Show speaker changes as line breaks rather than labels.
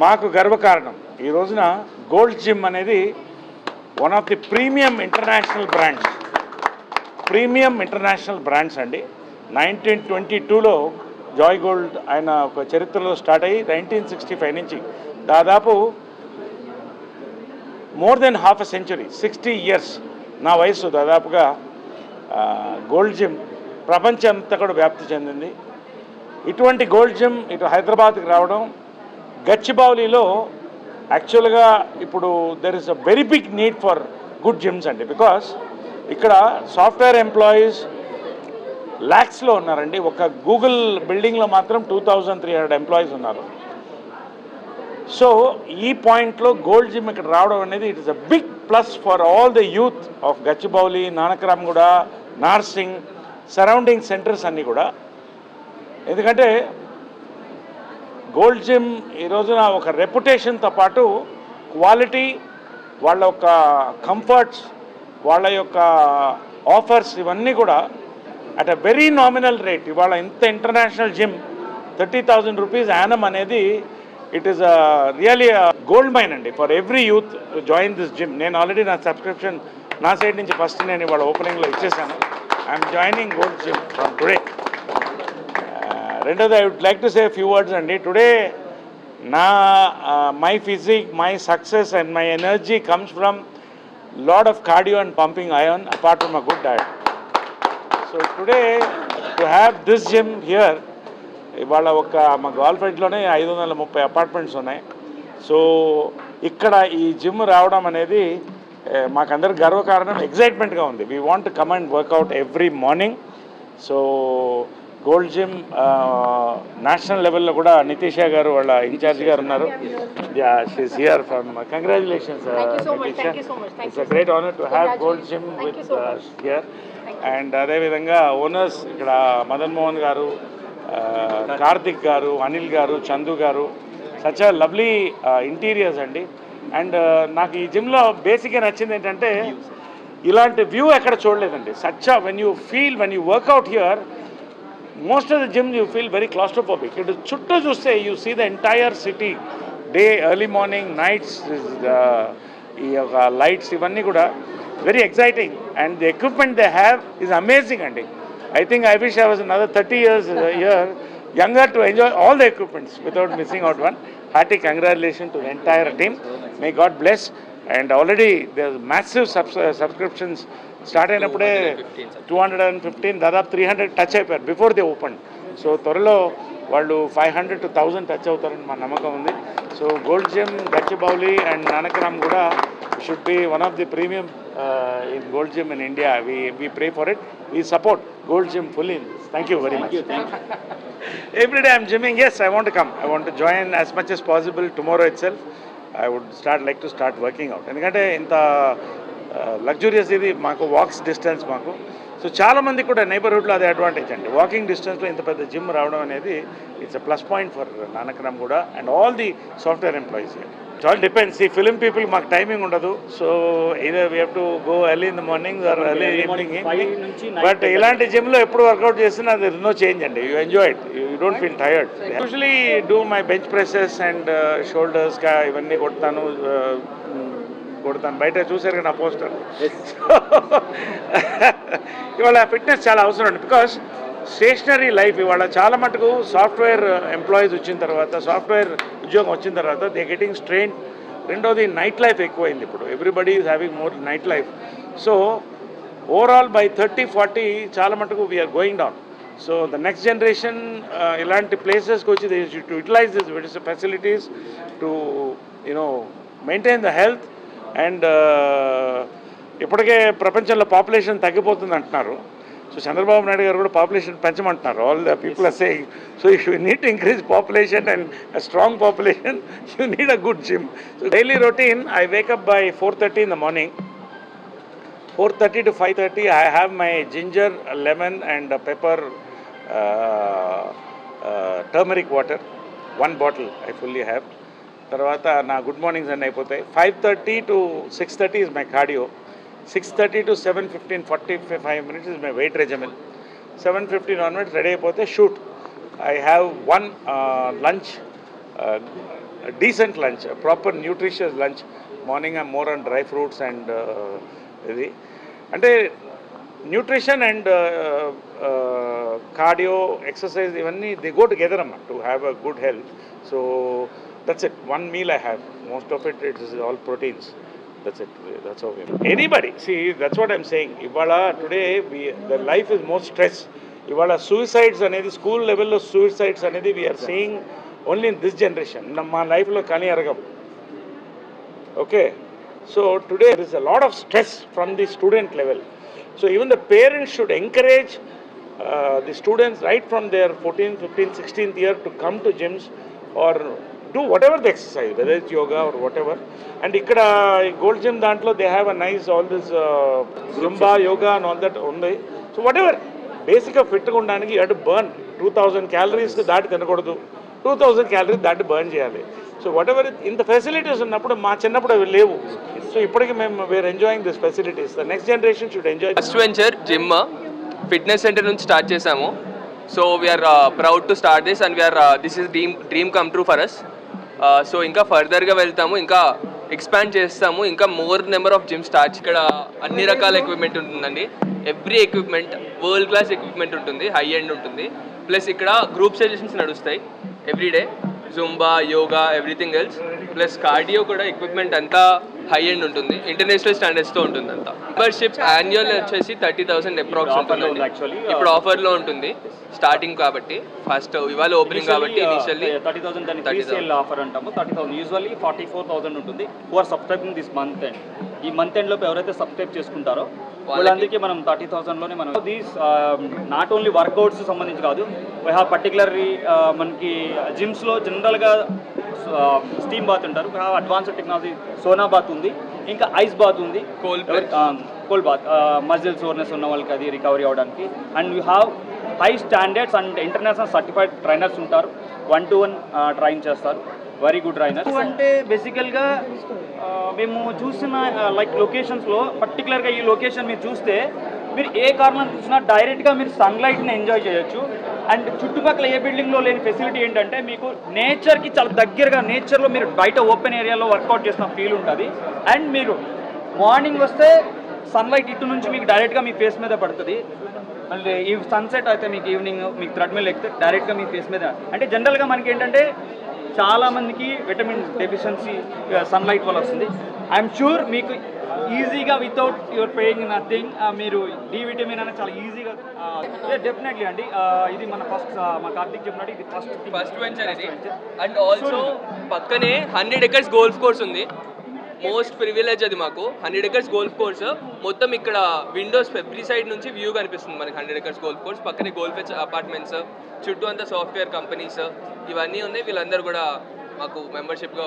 మాకు గర్వకారణం. ఈ రోజున గోల్డ్ జిమ్ అనేది one of the premium international brands premium international brands అండి. నైన్టీన్ ట్వంటీ టూలో జాయ్ గోల్డ్ ఆయన ఒక చరిత్రలో స్టార్ట్ అయ్యి నైన్టీన్ సిక్స్టీ ఫైవ్ నుంచి దాదాపు more than half a century sixty years నా వయసు దాదాపుగా గోల్డ్ జిమ్ ప్రపంచం అంతా కూడా వ్యాప్తి చెందింది. ఇటువంటి గోల్డ్ జిమ్ ఇటు హైదరాబాద్కి రావడం గచ్చిబౌలిలో యాక్చువల్గా ఇప్పుడు there is a very big need for good gyms అండి. బికాస్ ఇక్కడ సాఫ్ట్వేర్ ఎంప్లాయీస్ ల్యాక్స్లో ఉన్నారండి. ఒక గూగుల్ బిల్డింగ్లో మాత్రం two thousand three hundred employees ఉన్నారు. సో ఈ పాయింట్లో గోల్డ్ జిమ్ ఇక్కడ రావడం అనేది it is a big plus for all the youth of Gachibowli Nanakramguda Narsingi surrounding centres అన్నీ కూడా. ఎందుకంటే గోల్డ్ జిమ్ ఈ రోజున ఒక రెప్యుటేషన్తో పాటు క్వాలిటీ వాళ్ళ యొక్క కంఫర్ట్స్ వాళ్ళ యొక్క ఆఫర్స్ ఇవన్నీ కూడా at a very nominal rate. ఇవాళ ఇంత international gym thirty thousand rupees annum అనేది it is really gold mine అండి. For every youth join this gym. నేను ఆల్రెడీ నా సబ్స్క్రిప్షన్ నా సైడ్ నుంచి ఫస్ట్ నేను ఇవాళ ఓపెనింగ్లో ఇచ్చేసాను. I'm joining Gold Gym from today. రెండోది I would like to say few words అండి. టుడే నా my physique my success and my energy comes from lot of cardio and pumping iron apart from a good diet so today to have this gym here ఇవాళ ఒక మా గవర్నమెంట్లోనే ఐదు వందల ముప్పై apartments ఉన్నాయి. So ఇక్కడ ఈ జిమ్ రావడం అనేది eh, మాకందరికి గర్వకారణం ఎగ్జైట్మెంట్గా ఉంది. We want come and workout every morning so Gold Gym national లెవెల్లో కూడా నితీషా గారు వాళ్ళ ఇన్ఛార్జ్ గారు ఉన్నారు. She's here from congratulations it's a great honour
to have
Gold
Gym with.
Here and అదేవిధంగా ఓనర్స్ ఇక్కడ మదన్ మోహన్ గారు కార్తిక్ గారు Anil garu Chandu garu such lovely interiors అండి. అండ్ నాకు ఈ జిమ్లో బేసిక్గా నచ్చింది ఏంటంటే ఇలాంటి వ్యూ ఎక్కడ చూడలేదండి. Such when you feel when you workout here most of the gym you feel very claustrophobic ఇటు చుట్టూ చూస్తే you see the entire city day early morning nights ఈ యొక్క లైట్స్ ఇవన్నీ కూడా very exciting and the equipment they have is amazing అండి I think I wish I was another thirty years year younger to enjoy all the equipments without missing out one. Hearty congratulations to the entire team. May God bless. And already there's massive subs- uh, subscriptions. Start అయినప్పుడే two hundred and fifteen దాదాపు three hundred touch అయిపోయారు before the open so త్వరలో వాళ్ళు five hundred to thousand touch అవుతారని మా నమ్మకం ఉంది so Gold Gym Gachibowli and Nanakram కూడా should be one of the premium in Gold Gym in India we we pray for it we support Gold Gym full in thank you very much Every day I'm gymming. Yes, I want to come. I want to join as much as possible tomorrow I would start like to start working out ఎందుకంటే ఇంత luxurious ఇది మాకు walks distance మాకు. So చాలామంది కూడా నైబర్హుడ్లో అదే advantage అండి. Walking డిస్టెన్స్లో ఇంత పెద్ద జిమ్ రావడం అనేది it's a plus point for Nanakram కూడా and all the software employees it all depends ఈ ఫిలిం పీపుల్ మాకు టైమింగ్ ఉండదు. So either we to go early in the morning or early evening but ఇలాంటి జిమ్లో ఎప్పుడు workout చేసినా there no change అండి. You enjoy it you don't feel tired usually do my bench presses and shoulders కా ఇవన్నీ కొడతాను uh, కొడతాను. బయట చూసారు కదా నా పోస్టర్ ఇవాళ ఫిట్నెస్ చాలా అవసరం అండి. బికాస్ స్టేషనరీ లైఫ్ ఇవాళ చాలా మటుకు సాఫ్ట్వేర్ ఎంప్లాయీస్ వచ్చిన తర్వాత సాఫ్ట్వేర్ ఉద్యోగం వచ్చిన తర్వాత దే గెటింగ్ స్ట్రెయిన్. రెండోది నైట్ లైఫ్ ఎక్కువైంది ఇప్పుడు. Everybody is having more night life. So overall by thirty forty చాలా మటుకు we're going down so the next generation ఇలాంటి ప్లేసెస్కి వచ్చి to utilize this facilities to you know maintain the health and ఇప్పటికే ప్రపంచంలో population తగ్గిపోతుంది అంటున్నారు. సో చంద్రబాబు నాయుడు గారు కూడా population పెంచమంటున్నారు. All the people are saying so you need to increase population and strong population you need a good gym so daily routine I wake up by four thirty in the morning four thirty to five thirty I have my ginger lemon and pepper turmeric water one bottle I fully have తర్వాత నా good mornings అన్నీ అయిపోతాయి. Five thirty to six thirty is my cardio six thirty to seven fifteen forty five minutes is my weight regimen seven fifteen onwards ready అయిపోతే shoot I have one lunch decent lunch proper nutritious lunch morning I more on dry fruits and ఇది. అంటే nutrition and cardio exercise ఇవన్నీ they go together అమ్మ to have a good health so that's it one meal I have most of it it's all proteins that's it that's okay anybody see that's what I'm saying ఇవాళ today the life is most stress ఇవాళ suicides అనేది school లెవెల్లో suicides అనేది we are saying only in this generation మా లైఫ్లో కానీ అరగం okay so today there is a lot of stress from the student level so even the parents should encourage uh, the students right from their 14th 15th 16th year to come to gyms or do whatever the exercise whether it's yoga or whatever. And ఇక్కడ gold gym దాంట్లో they have a nice all this zumba yoga and all that ఉంది. So whatever బేసిక్గా ఫిట్గా ఉండడానికి you to burn two thousand calories దాటి తినకూడదు. Two thousand calories దాటి burn చేయాలి. సో వాట్ ఎవర్ ఇంత ఫెసిలిటీస్ ఉన్నప్పుడు మా చిన్నప్పుడు అవి లేవు. సో ఇప్పటికి మేము we're enjoying this facilities the next generation should enjoy
first venture gym fitness centre నుంచి స్టార్ట్ చేసాము so we're proud to start this and we're this is dream dream come true for us so ఇంకా ఫర్దర్గా వెళ్తాము ఇంకా expand చేస్తాము ఇంకా more number of gym starts ఇక్కడ అన్ని రకాల ఎక్విప్మెంట్ ఉంటుందండి. Every equipment world class equipment ఉంటుంది హై ఎండ్ ఉంటుంది. ప్లస్ ఇక్కడ గ్రూప్ సెషన్స్ నడుస్తాయి everyday zumba yoga everything else plus cardio కూడా ఎక్విప్మెంట్ అంతా హై ఎండ్ ఉంటుంది. ఇంటర్నేషనల్ స్టాండర్డ్స్తో ఉంటుంది అంతా మెంబర్షిప్ యాన్యువల్ వచ్చేసి థర్టీ థౌసండ్ అప్రాక్స్ ఉంటుంది. ఇప్పుడు ఆఫర్లో ఉంటుంది. స్టార్టింగ్ కాబట్టి ఫస్ట్ ఇవాళ ఓపెనింగ్ కాబట్టి ఇనిషియల్లీ
థర్టీ థౌసండ్ దాన్ని
30,000.
సేల్ ఆఫర్ అంటాము. Thirty thousand usually forty four thousand ఉంటుంది. Who are subscribing this month end ఈ మంత్ ఎండ్ లోపు ఎవరైతే సబ్స్క్రైబ్ చేసుకుంటారో వాళ్ళందరికీ మనం థర్టీ థౌసండ్లోనే మనం దీస్ నాట్ ఓన్లీ వర్కౌట్స్ సంబంధించి కాదు వై హ్యావ్ పర్టికులర్లీ మనకి జిమ్స్లో జనరల్గా స్టీమ్ బాత్ ఉంటారు అడ్వాన్స్డ్ టెక్నాలజీ సోనా బాత్ ఉంది. ఇంకా ఐస్ బాత్ ఉంది.
Cold
cold bath. Muscle soreness ఉన్న వాళ్ళకి అది రికవరీ అవ్వడానికి. And you have high standards and international certified trainers ఉంటారు. వన్ టు వన్ ట్రైన్ చేస్తారు. వెరీ గుడ్ ట్రైనర్ అంటే బేసికల్గా మేము చూసిన లైక్ లొకేషన్స్లో పర్టికులర్గా ఈ లొకేషన్ మీరు చూస్తే మీరు ఏ కారణం చూసినా డైరెక్ట్గా మీరు సన్లైట్ని ఎంజాయ్ చేయొచ్చు. అండ్ చుట్టుపక్కల ఏ బిల్డింగ్లో లేని ఫెసిలిటీ ఏంటంటే మీకు నేచర్కి చాలా దగ్గరగా నేచర్లో మీరు బయట ఓపెన్ ఏరియాలో వర్కౌట్ చేసిన ఫీల్ ఉంటుంది. అండ్ మీరు మార్నింగ్ వస్తే సన్లైట్ ఇటు నుంచి మీకు డైరెక్ట్గా మీ ఫేస్ మీద పడుతుంది. మళ్ళీ ఈ సన్సెట్ అయితే మీకు ఈవినింగ్ మీకు థ్రెడ్మిల్ ఎక్కితే డైరెక్ట్గా మీ ఫేస్ మీద. అంటే జనరల్గా మనకి ఏంటంటే చాలా మందికి విటమిన్ డెఫిషియన్సీ సన్లైట్ వల్ల వస్తుంది. ఐఎమ్ షూర్ మీకు ఈజీగా వితౌట్ యువర్ పేయింగ్ నథింగ్ మీరు డి విటమిన్ అనేది చాలా ఈజీగా డెఫినెట్లీ అండి. Uh, ఇది మన ఫస్ట్ మా కార్తీక్ చెప్పినట్టు ఇది ఫస్ట్
ఫస్ట్ వెంచర్ ఇది. అండ్ ఆల్సో పక్కనే హండ్రెడ్ ఎకర్స్ గోల్ఫ్ కోర్స్ ఉంది. మోస్ట్ ప్రివిలేజ్ అది మాకు. హండ్రెడ్ ఎకర్స్ గోల్ఫ్ కోర్స్ మొత్తం ఇక్కడ విండోస్ ఎవ్రీ సైడ్ నుంచి వ్యూ కనిపిస్తుంది మనకి హండ్రెడ్ ఎకర్స్ గోల్ఫ్ కోర్స్ పక్కనే గోల్ఫ్ అపార్ట్మెంట్స్. చుట్టూ అంతా సాఫ్ట్వేర్ కంపెనీస్. ఇవన్నీ ఉన్నాయి. వీళ్ళందరూ కూడా మాకు మెంబర్షిప్గా